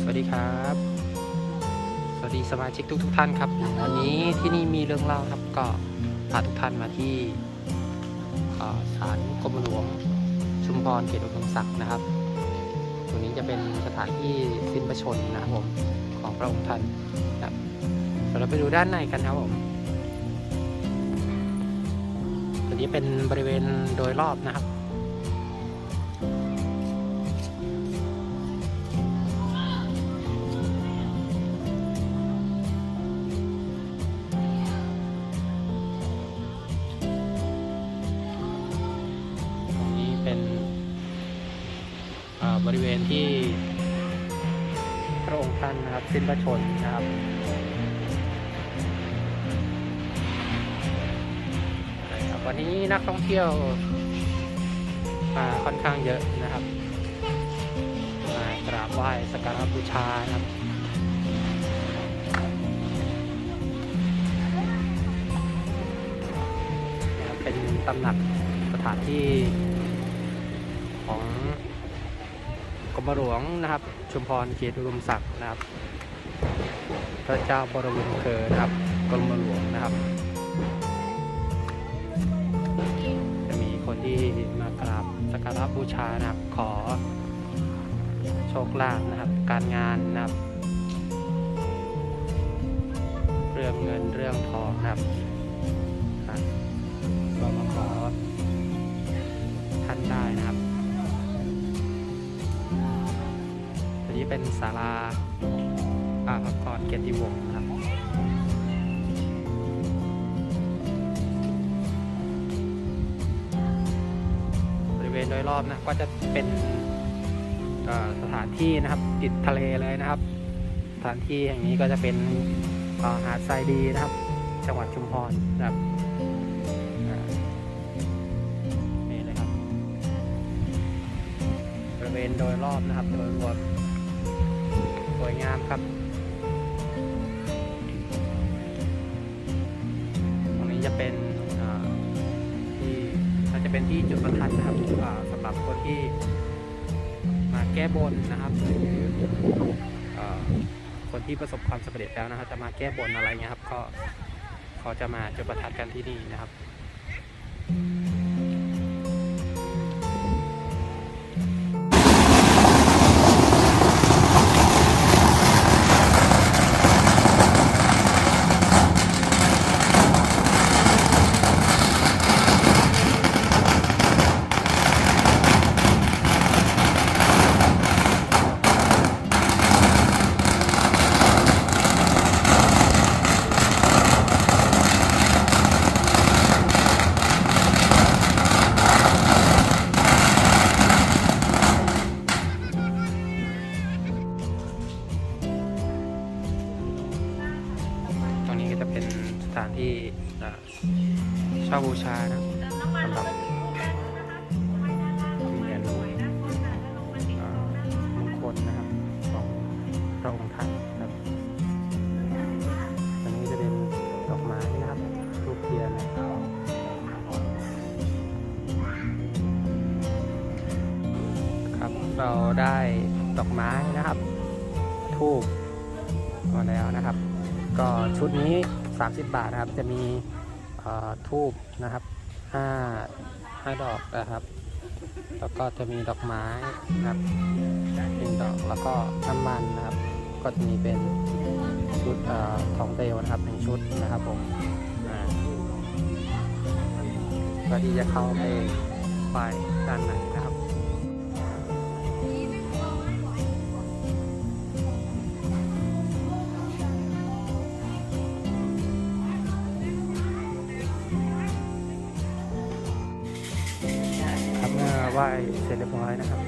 สวัสดีครับ สวัสดีสมาชิกทุกทุกท่านครับ วันนี้ที่นี่มีเรื่องเล่าครับก็พาทุกท่านมาที่ศาลกรมหลวงชุมพรเขตอุดมศักดิ์นะครับตรงนี้จะเป็นสถานที่สิ้นพระชนนะครับผมของพระองค์ท่านนะครับเราไปดูด้านในกันครับผมตัวนี้เป็นบริเวณโดยรอบนะครับ เป็นบริเวณที่พระองค์ท่านนะครับสิ้นพระชนนะครับวันนี้นักท่องเที่ยวมาค่อนข้างเยอะนะครับ มากราบไหว้สักการะบูชานะครับเป็นตำหนักสถานที่ ของกรมหลวงนะครับ ชุมพรเขตอุดมศักดิ์นะครับ พระเจ้าบรมวงศ์เคอนะครับกรมหลวงนะครับ จะมีคนที่มากราบสักการะบูชานะครับขอโชคลาภนะครับ การงานนะครับ เรื่องเงินเรื่องทองนะครับครับก็มาขอท่านได้นะครับ อันนี้เป็นศาลาอาภกรเกียรติวงศ์นะครับบริเวณโดยรอบนะก็จะเป็นสถานที่นะครับติดทะเลเลยนะครับ สถานที่แห่งนี้ก็จะเป็นหาดทรายดีนะครับ จังหวัดชุมพรนะครับนี่เลยครับบริเวณโดยรอบนะครับโดยรวม สวยงามครับตรงนี้จะเป็นที่อาจจะเป็นที่จุดประทัดนะครับสำหรับคนที่มาแก้บนนะครับหรือคนที่ประสบความสำเร็จแล้วนะครับจะมาแก้บนอะไรเงี้ยครับ ก็เขาจะมาจุดประทัดกันที่นี่นะครับาบูชานะสำหรับเหรียญเอ่อมงคลนะครับของพระองค์ท่านนะครับตรงนี้จะเป็นดอกไม้นะครับรูปเทียนครับเราได้ดอกไม้นะครับทูบมาแล้วนะครับ ก็ชุดนี้ 30 บาทนะครับจะมี ทูบนะครับห้าห้าดอกนะครับ แล้วก็จะมีดอกไม้นะครับหนึ่งดอกแล้วก็น้ำมันนะครับ ก็จะมีเป็นชุดอขอทองเตลนะครับหนึ่งชุดนะครับผมอ่าเพื่อที่จะเข้าไปไปด้านในนะครับ เร็จเรียบร้อยนะครับ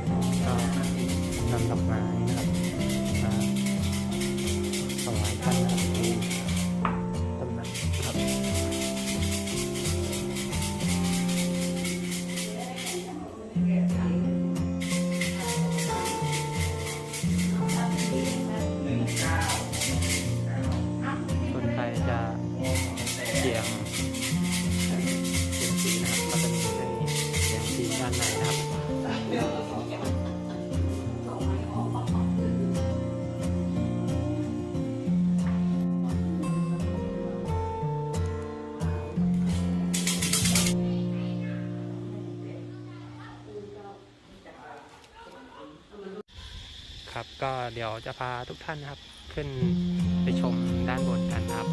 ก็นำดอกไม้นะครับมาถวายท่านนะครับ ครับ ก็เดี๋ยวจะพาทุกท่านนะครับ ขึ้นไปชมด้านบนกันนะครับ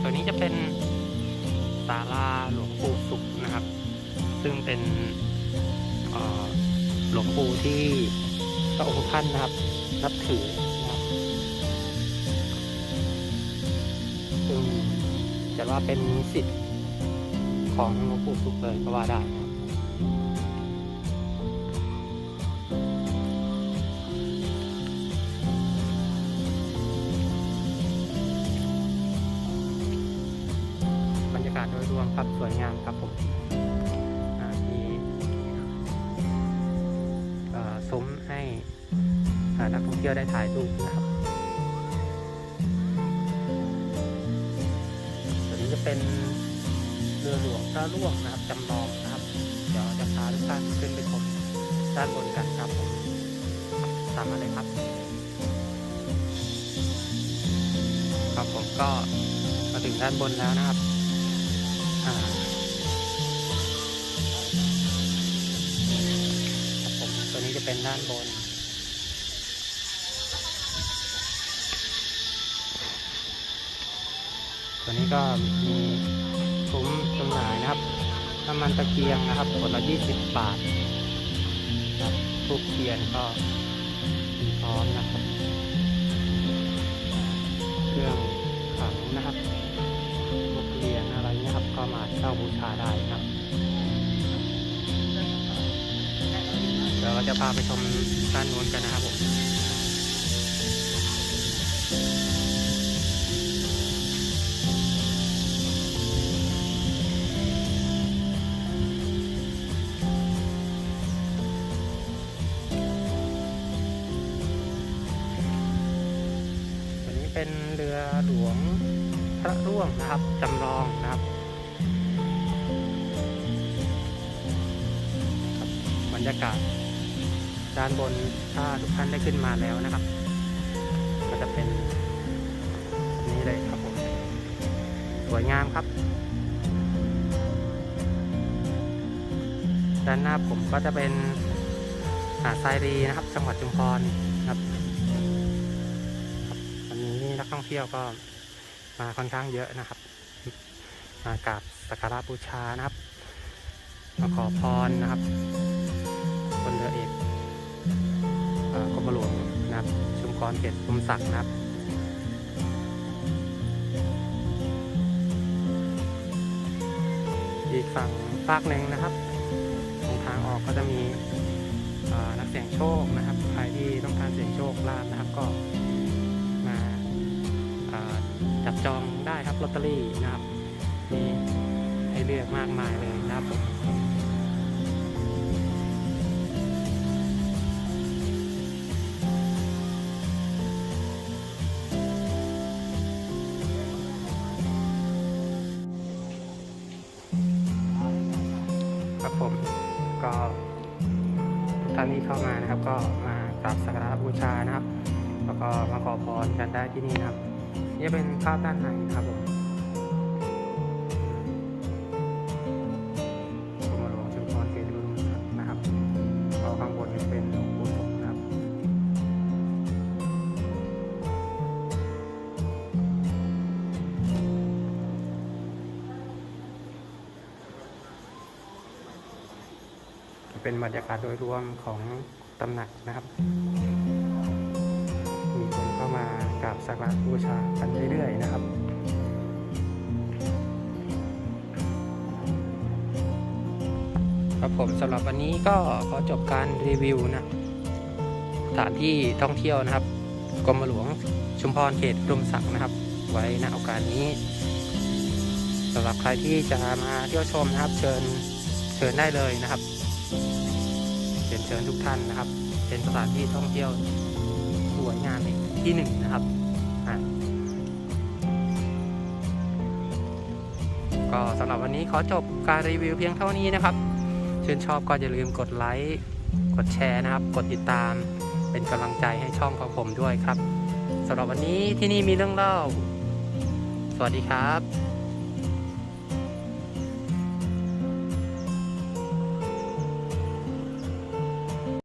ตัวนี้จะเป็นศาลาหลวงปู่สุขนะครับ ซึ่งเป็นเอ่อหลวงปู่ที่พระองค์ท่านนะครับ นับถือนะครับซึ่งจะว่าเป็นสิทธิ์ของหลวงปู่สุขเลยก็ว่าได้ วมครับสวยงามครับผมอ่ามีเอ่อซุ้มให้นักท่องเที่ยวได้ถ่ายรูปนะครับตัวนี้จะเป็นเรือหลวงพระร่วงนะครับจำลองนะครับ เดี๋ยวจะพาทุกท่านขึ้นไปชมด้านบนกันครับผมตามมาเลยครับ ครับผมก็มาถึงด้านบนแล้วนะครับ เป็นด้านบน ตัวนี้ก็มีซุ้มจำหน่ายนะครับน้ำมันตะเกียงนะครับขวดละ20 บาทครับทูบเทียนก็มีพร้อมนะครับ เครื่องขังนะครับพวกเรียญอะไรเงี้ยครับก็มาเช่าบูชาได้ครับ ดี๋ยวเราจะพาไปชมด้านนู้นกันนะครับผมตัวนี้เป็นเรือหลวงพระร่วงนะครับจำลองนะครับบรรยากาศ ด้านบนถ้าทุกท่านได้ขึ้นมาแล้วนะครับ ก็จะเป็นนี้เลยครับผมสวยงามครับ ด้านหน้าผมก็จะเป็นหาดทรายรีนะครับ จังหวัดชุมพรครับวันนี้นักท่องเที่ยวก็มาค่อนข้างเยอะนะครับ มากราบสักการะบูชานะครับมาขอพรนะครับบนเรือเอก นะครับชุมพรเขตชุมศักดิ์นะครับอีกฝั่งฝากหนึ่งนะครับ ตรงทางออกก็จะมีนักเสี่ยงโชคนะครับ ใครที่ต้องการเสี่ยงโชคลาภนะครับก็มาาจับจองได้ครับลอตเตอรี่นะครับ มีให้เลือกมากมายเลยนะครับผม ครับผมก็ท่านที่เข้ามานะครับ ก็มากราบสักการะบูชานะครับ แล้วก็มาขอพรกันได้ที่นี่นะครับ นี่เป็นภาพด้านในนะครับผม เป็นบรรยากาศโดยรวมของตำหนักนะครับ มีคนเข้ามากราบสักการะบูชากันเรื่อยๆนะครับครับผมสำหรับวันนี้ก็ขอจบการรีวิวนะสถานที่ท่องเที่ยวนะครับกรมหลวงชุมพรเขตอุดมศักดิ์นะครับ ไว้ณโอกาสนี้สำหรับใครที่จะมาเที่ยวชมนะครับ เชิญเชิญได้เลยนะครับ เชิญเชิญทุกท่านนะครับ เป็นสถานที่ท่องเที่ยวสวยงามอีกที่หนึ่งนะครับก็สำหรับวันนี้ขอจบการรีวิวเพียงเท่านี้นะครับชื่นชอบก็อย่าลืมกดไลค์กดแชร์นะครับ กดติดตามเป็นกำลังใจให้ช่องของผมด้วยครับสำหรับวันนี้ที่นี่มีเรื่องเล่า สวัสดีครับ